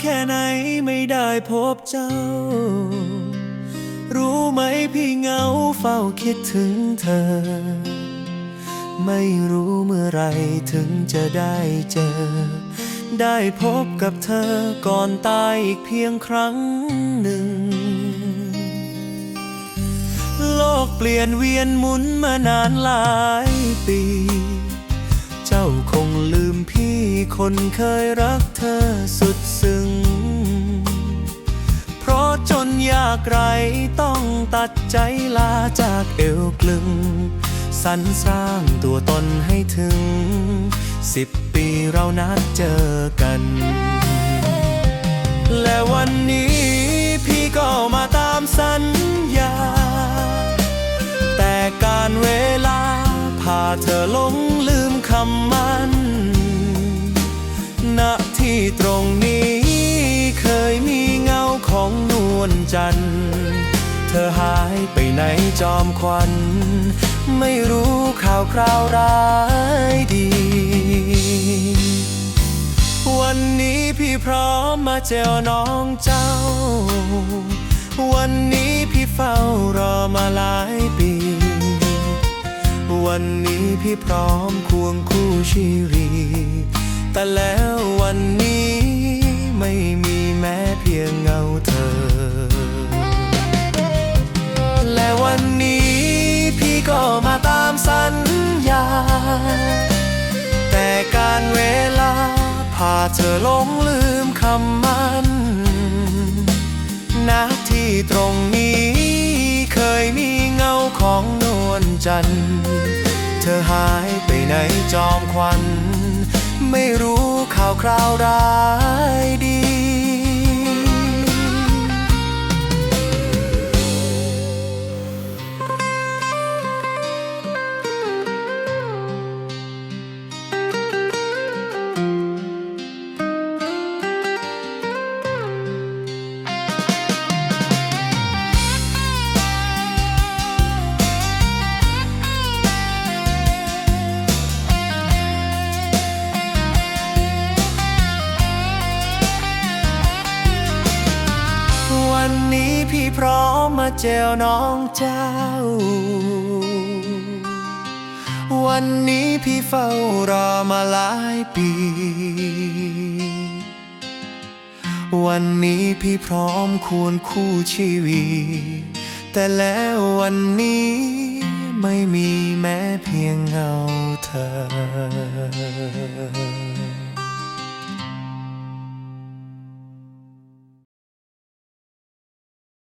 แค่ไหนไม่ได้พบเจ้า รู้ไหมพี่เหงาเฝ้าคิดถึงเธอ ไม่รู้เมื่อไรถึงจะได้เจอ ได้พบกับเธอก่อนตายอีกเพียงครั้งหนึ่ง โลกเปลี่ยนเวียนหมุนมานานหลายปีเจ้าคงลืมพี่คนเคยรักเธอสุด ยากไรต้องตัดใจลาจากเอวกลึงสรรสร้างตัวตนให้ถึง สิบปีเรานัดเจอกัน และวันนี้พี่ก็มาตามสัญญา แต่การเวลาพาเธอลงลืมคำมันณที่ตรงนี้ จันทร์เธอหายไปไหนจอมควันไม่รู้ข่าวคราวร้ายดี วันนี้พี่พร้อมมาเจอน้องเจ้า วันนี้พี่เฝ้ารอมาหลายปี วันนี้พี่พร้อมควงคู่ชีรี แต่แล้ววัน สัญญา แต่การเวลาพาเธอหลงลืมคำมันณที่ตรงนี้เคยมีเงาของนวลจันทร์เธอหายไปไหนจอมควัน ไม่รู้ข่าวคราวร้าย วันนี้พี่พร้อมมาเจอน้องเจ้า วันนี้พี่เฝ้ารอมาหลายปี วันนี้พี่พร้อมควรคู่ชีวีแต่แล้ววันนี้